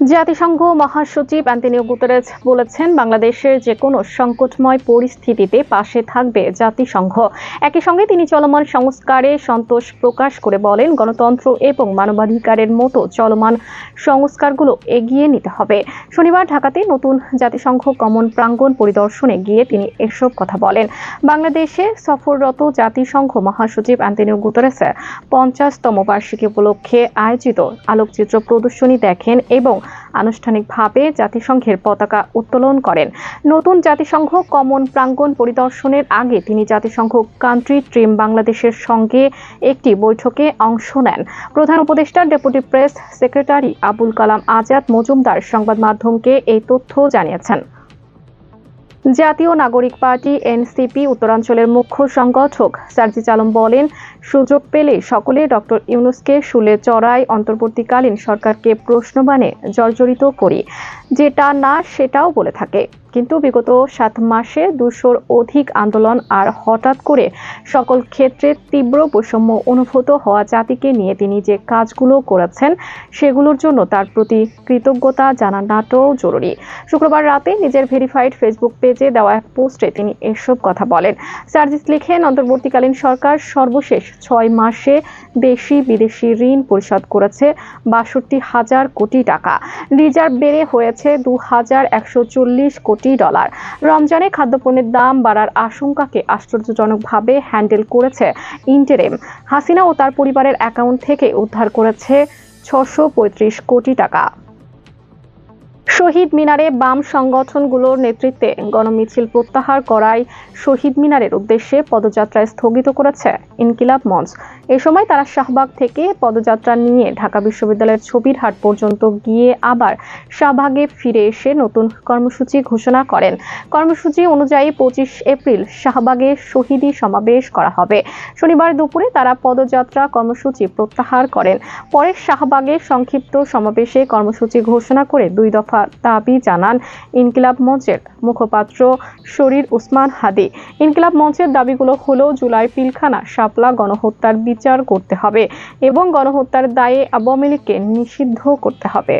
জাতিসংঘ মহাসচিব Antonio Guterres বলেছেন, বাংলাদেশের যে কোনো সংকটময় পরিস্থিতিতে পাশে থাকবে জাতিসংঘ। একই সঙ্গে তিনি চলমান সংস্কারে সন্তোষ প্রকাশ করে বলেন, গণতন্ত্র এবং মানবাধিকারের মতো চলমান সংস্কারগুলো এগিয়ে নিতে হবে। শনিবার ঢাকাতে নতুন জাতিসংঘ কমন প্রাঙ্গণ পরিদর্শনে গিয়ে তিনি এসব কথা বলেন। বাংলাদেশে সফররত জাতিসংঘ মহাসচিব অ্যান্টনিও গুতেরেসের পঞ্চাশতম বার্ষিকী উপলক্ষে আয়োজিত আলোকচিত্র প্রদর্শনী দেখেন এবং আনুষ্ঠানিকভাবে জাতিসংঘের পতাকা উত্তোলন করেন। নতুন জাতিসংঘ কমন প্রাঙ্গণ পরিদর্শনের আগে তিনি জাতিসংঘ কান্ট্রি ট্রিম বাংলাদেশের সঙ্গে একটি বৈঠকে অংশ নেন। প্রধান উপদেষ্টা deputy press secretary Abul Kalam Azad Majumdar সংবাদ মাধ্যমকে এই তথ্য জানিয়েছেন। জাতীয় নাগরিক পার্টি এনসিপি উত্তরাঞ্চলের মুখ্য সংগঠক সার্জি আলম বলেন, সুযোগ পেলে সকলে ডক্টর ইউনুসকে শুলে চড়াই অন্তর্বর্তীকালীন সরকারকে প্রশ্নবাণে জর্জরিত করি। যেটা না সেটাও বলে থাকে। কিন্তু বিগত সাত মাসে দুশোর অধিক আন্দোলন আর হঠাৎ করে সকল ক্ষেত্রে তীব্র বৈষম্য অনুভূত হওয়া জাতিকে নিয়ে তিনি যে কাজগুলো করেছেন সেগুলোর জন্য তার প্রতি কৃতজ্ঞতা জানানোটাও জরুরি। শুক্রবার রাতে নিজের ভেরিফাইড ফেসবুক পেজে দেওয়া এক পোস্টে তিনি এসব কথা বলেন। সার্জিস লিখেন, অন্তর্বর্তীকালীন সরকার সর্বশেষ ছয় মাসে দেশি বিদেশি ঋণ পরিশোধ করেছে বাষট্টি হাজার কোটি টাকা। রিজার্ভ বেড়ে হয়েছে দু হাজার একশো চল্লিশ কোটি ডলার। রমজানে খাদ্যপণ্যের দাম বাড়ার আশঙ্কাকে আশ্চর্যজনকভাবে হ্যান্ডেল করেছে ইন্টেরেম। হাসিনা ও তার পরিবারের অ্যাকাউন্ট থেকে উদ্ধার করেছে ছশো কোটি টাকা। শহীদ মিনারে বাম সংগঠনগুলোর নেতৃত্বে গণমিছিল প্রত্যাহার করায় শহীদ মিনারের উদ্দেশ্যে পদযাত্রা স্থগিত করেছে ইনকিলাব মঞ্চ। এ সময় তারা শাহবাগ থেকে পদযাত্রা নিয়ে ঢাকা বিশ্ববিদ্যালয়ের ছবির হাট পর্যন্ত গিয়ে আবার শাহবাগে ফিরে এসে নতুন কর্মসূচি ঘোষণা করেন। কর্মসূচি অনুযায়ী পঁচিশ এপ্রিল শাহবাগে শহীদী সমাবেশ করা হবে। শনিবার দুপুরে তারা পদযাত্রা কর্মসূচি প্রত্যাহার করেন। পরে শাহবাগে সংক্ষিপ্ত সমাবেশে কর্মসূচি ঘোষণা করে দুই দফা দাবি জানান ইনকিলাব মঞ্চের মুখপাত্র শরীর উসমান হাদি। ইনকিলাব মঞ্চের দাবিগুলো হলো, জুলাই পিলখানা শাপলা গণহত্যার বিচার করতে হবে এবং গণহত্যার দায়ে আওয়ামী লীগকে নিষিদ্ধ করতে হবে।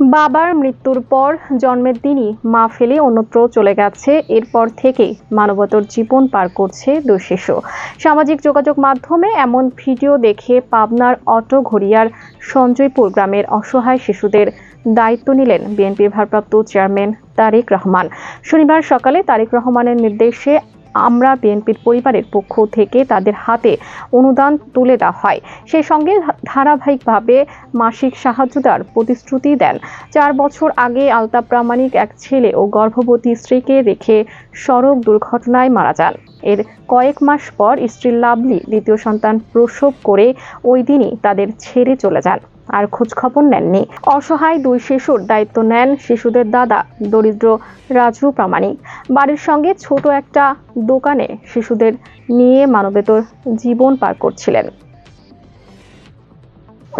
বাবার মৃত্যুর পর জন্মের দিনই মা ফেলে অন্যত্র চলে গেছে। এরপর থেকেই মানবতর জীবন পার করছে দুই শিশু। সামাজিক যোগাযোগ মাধ্যমে এমন ভিডিও দেখে পাবনার অটো ঘড়িয়ার সঞ্জয়পুর গ্রামের অসহায় শিশুদের দায়িত্ব নিলেন বিএনপির ভারপ্রাপ্ত চেয়ারম্যান তারেক রহমান। শনিবার সকালে তারেক রহমানের নির্দেশে আমরা বিএনপির পরিবারের পক্ষ থেকে তাদের হাতে অনুদান তুলে দেওয়া হয়। সেই সঙ্গে ধারাবাহিকভাবে মাসিক সাহায্য দেওয়ার প্রতিশ্রুতি দেন। চার বছর আগে আলতাপ প্রামাণিক এক ছেলে ও গর্ভবতী স্ত্রীকে রেখে সড়ক দুর্ঘটনায় মারা যান। এর কয়েক মাস পর স্ত্রী লাভলি দ্বিতীয় সন্তান প্রসব করে ওই দিনই তাদের ছেড়ে চলে যান। আর খোঁজখবর নেননি। অসহায় দুই শিশুর দায়িত্ব নেন শিশুদের দাদা, দরিদ্র রাজু প্রামাণিক। বাড়ির সঙ্গে ছোট একটা দোকানে শিশুদের নিয়ে মানবেতর জীবন পার করছিলেন।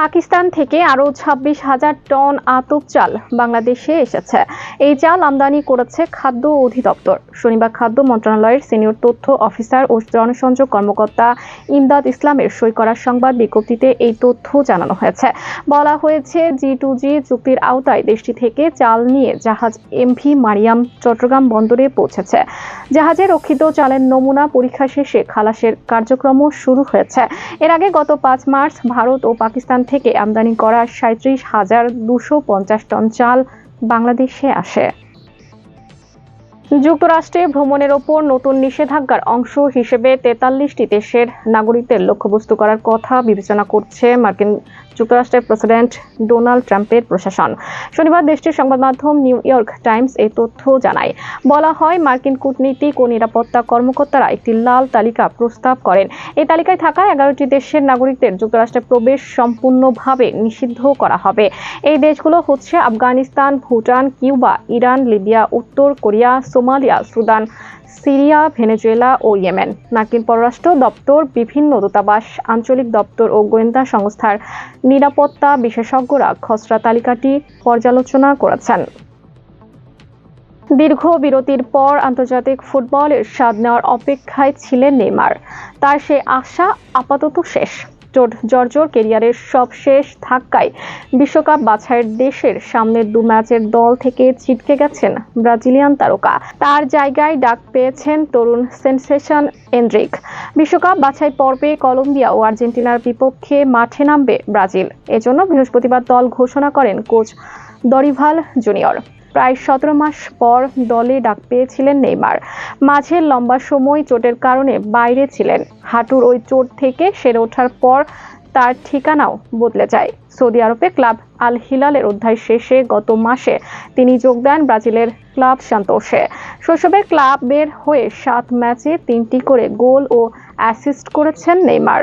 পাকিস্তান থেকে আরও ছাব্বিশ হাজার টন আতপ চাল বাংলাদেশে এসেছে। এই চাল আমদানি করেছে খাদ্য অধিদপ্তর। শনিবার খাদ্য মন্ত্রণালয়ের সিনিয়র তথ্য অফিসার ও জনসংযোগ কর্মকর্তা ইমদাদ ইসলামের সই করা সংবাদ বিজ্ঞপ্তিতে এই তথ্য জানানো হয়েছে। বলা হয়েছে, জি টু জি চুক্তির আওতায় দেশটি থেকে চাল নিয়ে জাহাজ এমভি মারিয়াম চট্টগ্রাম বন্দরে পৌঁছেছে। জাহাজে রক্ষিত চালের নমুনা পরীক্ষা শেষে খালাসের কার্যক্রমও শুরু হয়েছে। এর আগে গত পাঁচ মার্চ ভারত ও পাকিস্তান থেকে আমদানি করা সাঁত্রিশ হাজার দুশো পঞ্চাশ টন চাল বাংলাদেশে আসে। যুক্তরাষ্ট্রে ভ্রমণের ওপর নতুন নিষেধাজ্ঞার অংশ হিসেবে তেতাল্লিশটি দেশের নাগরিকদের লক্ষ্যবস্তু করার কথা বিবেচনা করছে মার্কিন যুক্তরাষ্ট্রের প্রেসিডেন্ট ডোনাল্ড ট্রাম্পের প্রশাসন। শনিবার দেশটির সংবাদ মাধ্যম নিউ ইয়র্ক টাইমস এই তথ্য জানায়। বলা হয়, মার্কিন কূটনীতিক ও নিরাপত্তা কর্মকর্তারা একটি লাল তালিকা প্রস্তাব করেন। এই তালিকায় থাকা এগারোটি দেশের নাগরিকদের যুক্তরাষ্ট্রে প্রবেশ সম্পূর্ণভাবে নিষিদ্ধ করা হবে। এই দেশগুলো হচ্ছে Afghanistan, Bhutan, Cuba, Iran, Libya, উত্তর Korea, Somalia, Sudan, Syria, Venezuela ও ইয়েমেন। মার্কিন পররাষ্ট্র দপ্তর বিভিন্ন দূতাবাস, আঞ্চলিক দপ্তর ও গোয়েন্দা সংস্থার নিরাপত্তা বিশেষজ্ঞরা খসড়া তালিকাটি পর্যালোচনা করেছেন। দীর্ঘ বিরতির পর আন্তর্জাতিক ফুটবলের স্বাদ নেওয়ার অপেক্ষায় ছিলেন নেইমার। তার সে আশা আপাতত শেষ। চোট জর্জর কেরিয়ারের সব শেষ ধাক্কায় বিশ্বকাপ বাছাইয়ের দেশের সামনের দু ম্যাচের দল থেকে ছিটকে গেছেন ব্রাজিলিয়ান তারকা। তার জায়গায় ডাক পেয়েছেন তরুণ সেনসেশন এন্ড্রিক। বিশ্বকাপ বাছাই পর্বে কলম্বিয়া ও আর্জেন্টিনার বিপক্ষে মাঠে নামবে ব্রাজিল। এজন্য বৃহস্পতিবার দল ঘোষণা করেন কোচ দরিভাল জুনিয়র। প্রায় সতেরো মাস পর দলে ডাক পেয়েছিলেন নেইমার। মাঝে লম্বা সময় চোটের কারণে বাইরে ছিলেন। হাঁটুর ওই চোট থেকে সেরে ওঠার পর তার ঠিকানাও বদলে যায়। সৌদি আরবে ক্লাব আল হিলালের অধ্যায় শেষে গত মাসে তিনি যোগ দেন ব্রাজিলের ক্লাব সান্তোসে। শৈশবের ক্লাবের হয়ে সাত ম্যাচে তিনটি করে গোল ও অ্যাসিস্ট করেছেন নেইমার।